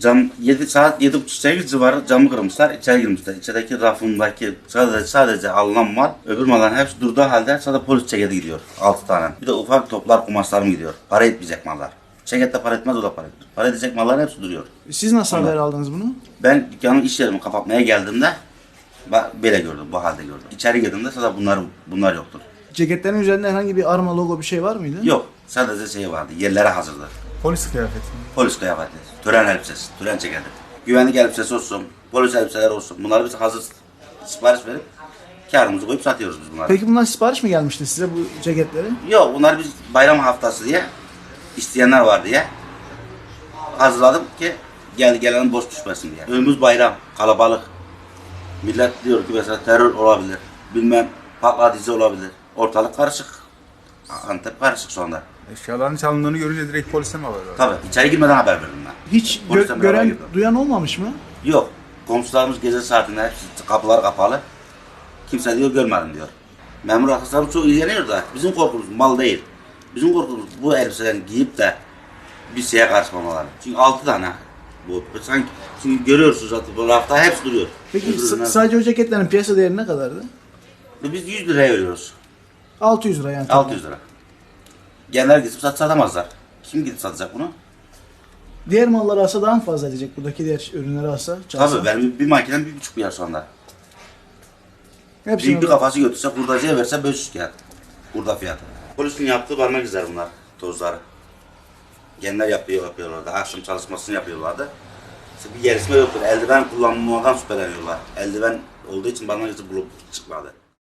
Cam 7 saat 7.30-8 civarı camı kırmışlar. içeri girmişler. İçerideki rafındaki sadece sadece alınan mal, öbür malların hepsi durduğu halde sadece polis ceketi gidiyor. 6 tane. Bir de ufak toplar kumaşlarım gidiyor. Para etmeyecek mallar. Cekette para etmez o da para etmez. Para edecek malların hepsi duruyor. Siz nasıl Tamam. haber aldınız bunu? Ben dükkanın iş yerimi kapatmaya geldiğimde bak böyle gördüm, bu halde gördüm. İçeri girdiğimde sadece bunlar bunlar yoktur. Ceketlerin üzerinde herhangi bir arma logo bir şey var mıydı? Yok, sadece şey vardı, yerlere hazırdı. Polis kıyafeti. Polis kıyafeti, tören elbisesi, tören ceketi. Güvenlik elbisesi olsun, polis elbiseler olsun. Bunları biz hazır sipariş verip karımızı koyup satıyoruz biz bunları. Peki bunlar sipariş mi gelmişti size bu ceketleri? Yok, bunlar biz bayram haftası diye isteyenler var diye hazırladım ki gel gelenin boş düşmesin diye. Önümüz bayram, kalabalık. Millet diyor ki mesela terör olabilir, bilmem patlatıcı olabilir. Ortalık karışık. Antep karışık anda. Eşyaların çalındığını görünce direkt polise mi haber verdin? Tabii içeri girmeden haber verdim ben. Hiç gö- Polisten beraber gören, girdim. duyan olmamış mı? Yok. Komşularımız gece saatinde hepsi kapılar kapalı. Kimse diyor görmedim diyor. Memur arkadaşlarımız çok ilgileniyor da bizim korkumuz mal değil. Bizim korkumuz bu elbiselerini giyip de bir şeye karışmamaları. Çünkü altı tane bu. Sanki çünkü görüyorsunuz zaten bu rafta hepsi duruyor. Peki s- sadece o ceketlerin piyasa değeri ne kadardı? Biz 100 liraya veriyoruz. 600 lira yani. 600 lira. Genel gidip sat satamazlar. Kim gidip satacak bunu? Diğer malları alsa daha mı fazla edecek buradaki diğer ürünleri alsa? çalsa? Tabii benim bir makinem bir buçuk milyar şu anda. Hepsini Büyük bir orada- kafası götürse hurdacıya verse 500 kağıt. Hurda fiyatı. Polisin yaptığı parmak izler bunlar tozları. Genler yapıyor yapıyorlardı. Akşam çalışmasını yapıyorlardı. İşte bir gelişme yoktur. Eldiven kullanmadan şüpheleniyorlar. Eldiven olduğu için parmak izi bulup çıkmadı.